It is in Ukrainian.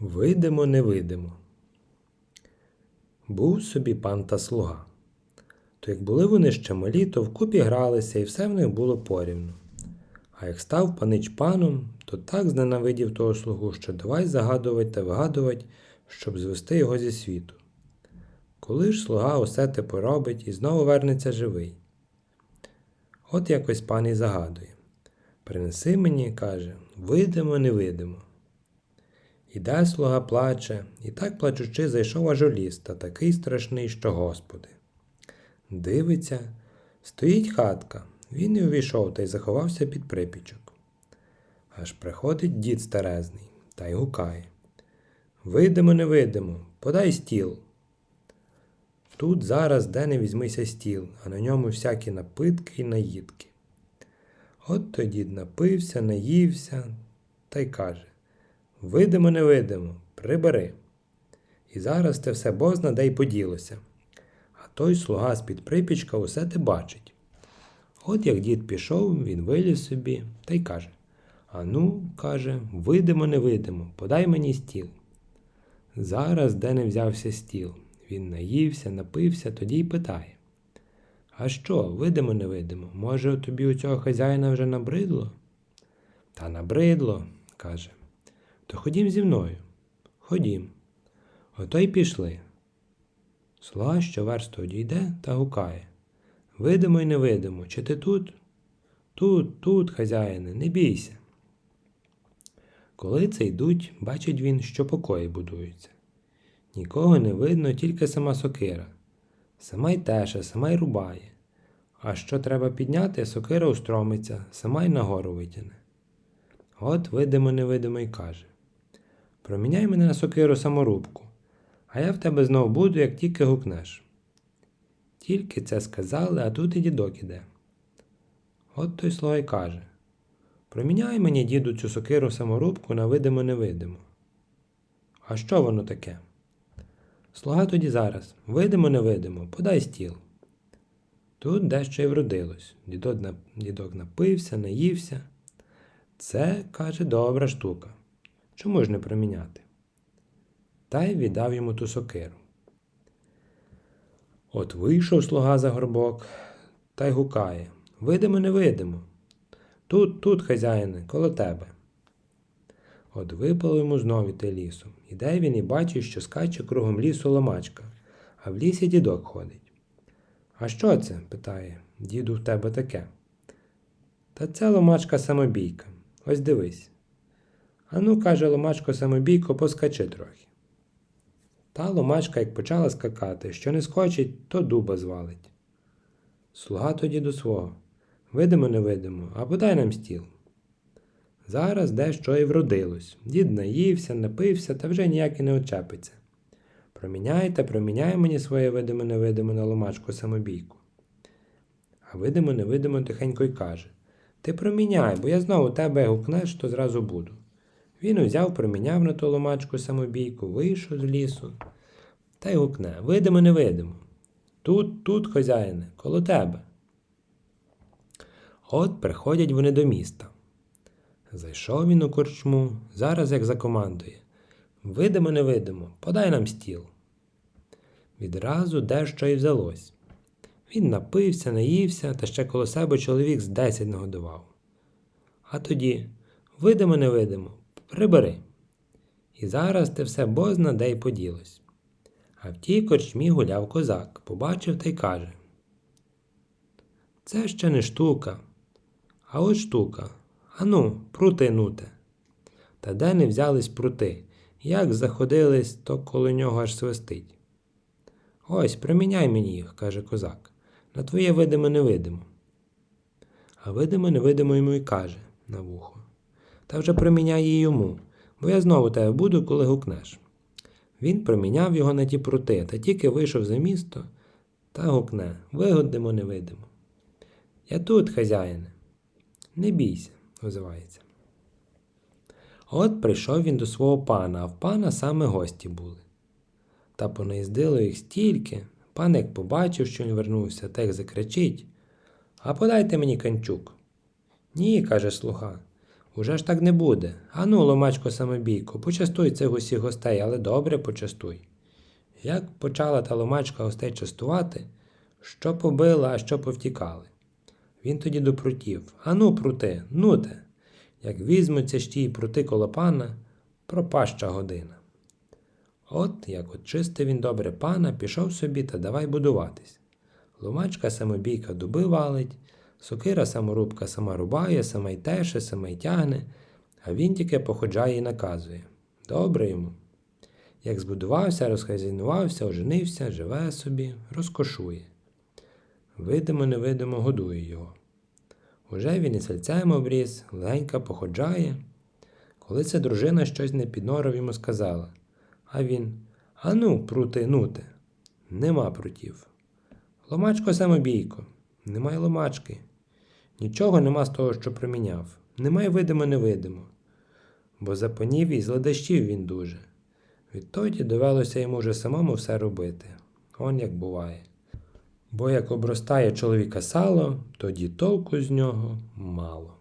Видимо, невидимо. Був собі пан та слуга. То як були вони ще малі, то вкупі гралися, і все в них було порівну. А як став панич паном, то так зненавидів того слугу, що давай загадувати та вигадувати, щоб звести його зі світу. Коли ж слуга усе те поробить і знову вернеться живий. От якось пан і загадує. Принеси мені, каже, видимо, невидимо. Іде слуга плаче, і так плачучи, зайшов аж у ліс, та такий страшний, що господи. Дивиться, стоїть хатка. Він і увійшов та й заховався під припічок. Аж приходить дід старезний та й гукає. Видимо, невидимо, подай стіл. Тут зараз де не візьмися стіл, а на ньому всякі напитки і наїдки. От то дід напився, наївся та й каже Видимо, невидимо, прибери. І зараз те все бозна де й поділося. А той слуга з-під припічка усе те бачить. От як дід пішов, він виліз собі та й каже Ану, каже, видимо, невидимо, подай мені стіл. Зараз де не взявся стіл. Він наївся, напився, тоді й питає. А що, видимо, невидимо, може, тобі у цього хазяїна вже набридло? Та набридло, каже. То ходім зі мною. Ходім. Ото й пішли. Слуга що версту одійде та гукає. Видимо й невидимо, чи ти тут? Тут, тут, хазяїне, не бійся. Коли це йдуть, бачить він, що покої будуються. Нікого не видно, тільки сама сокира. Сама й теша, сама й рубає. А що треба підняти, сокира устромиться, сама й нагору витягне. От видимо, невидимо й каже Проміняй мене на сокиру саморубку, а я в тебе знов буду, як тільки гукнеш. Тільки це сказали, а тут і дідок іде. От той слуга й каже Проміняй мені, діду, цю сокиру саморубку на видимо невидимо. А що воно таке? Слуга тоді зараз, видимо, невидимо, подай стіл. Тут дещо й вродилось. Дідок напився, наївся. Це, каже, добра штука. Чому ж не проміняти? Та й віддав йому ту сокиру. От вийшов слуга за горбок та й гукає Видимо, невидимо. Тут, тут, хазяїне, коло тебе. От випало йому знов іти лісом. Іде він і бачить, що скаче кругом лісу ломачка, а в лісі дідок ходить. А що це? питає, діду в тебе таке. Та це ломачка самобійка. Ось дивись. Ану, каже ломачко самобійко, поскачи трохи. Та ломачка, як почала скакати, що не скочить, то дуба звалить. Слуга тоді до свого. Видимо, невидимо, а подай нам стіл. Зараз дещо і вродилось. Дід наївся, напився та вже ніяк і не очепиться. Проміняйте, проміняй мені своє видимо невидимо на ломачку самобійку. А видимо невидимо тихенько й каже Ти проміняй, бо я знову тебе гукнеш, то зразу буду. Він узяв, проміняв на ту ломачку самобійку, вийшов з лісу та й гукне Видимо, невидимо. Тут, тут, хазяїне, коло тебе. От приходять вони до міста. Зайшов він у корчму, зараз як закомандує. Видимо, невидимо, подай нам стіл. Відразу дещо й взялось. Він напився, наївся, та ще коло себе чоловік з десять нагодував. А тоді, видимо, невидимо, прибери. І зараз те все бозна де й поділось. А в тій корчмі гуляв козак, побачив та й каже. Це ще не штука, а от штука. Ану, прути нуте. Та де не взялись прути, як заходились, то коло нього аж свистить. Ось, приміняй мені їх, каже козак, на твоє видимо невидимо. А видимо невидимо йому й каже на вухо. Та вже приміняй її йому, бо я знову тебе буду, коли гукнеш. Він проміняв його на ті прути, та тільки вийшов за місто та гукне вигодимо невидимо. Я тут, хазяїне. Не бійся, озивається. От прийшов він до свого пана, а в пана саме гості були. Та понаїздило їх стільки, пан як побачив, що він вернувся, та як закричить А подайте мені канчук. Ні, каже слуга. Уже ж так не буде. Ану, ломачко самобійко, почастуй цих усіх гостей, але добре почастуй. Як почала та ломачка гостей частувати, що побила, а що повтікали. Він тоді допрутів. Ану, прути, нуте. Як візьмуться ж ті прути коло пана, пропаща година. От, як очистив він добре пана, пішов собі та давай будуватись. Ломачка самобійка дуби валить, сокира саморубка сама рубає, сама й теше, сама й тягне, а він тільки походжає і наказує. Добре йому. Як збудувався, розхазяйнувався, оженився, живе собі, розкошує. Видимо, невидимо годує його. Уже він і сельцем обріз, легенько походжає. Коли ця дружина щось не піднорив йому сказала, а він Ану, прути, нуте. Нема прутів. Ломачко самобійко, немає ломачки. Нічого нема з того, що проміняв. Немає видимо невидимо. Бо запонів і зладащів він дуже. Відтоді довелося йому вже самому все робити. Он як буває. Бо як обростає чоловіка сало, тоді толку з нього мало.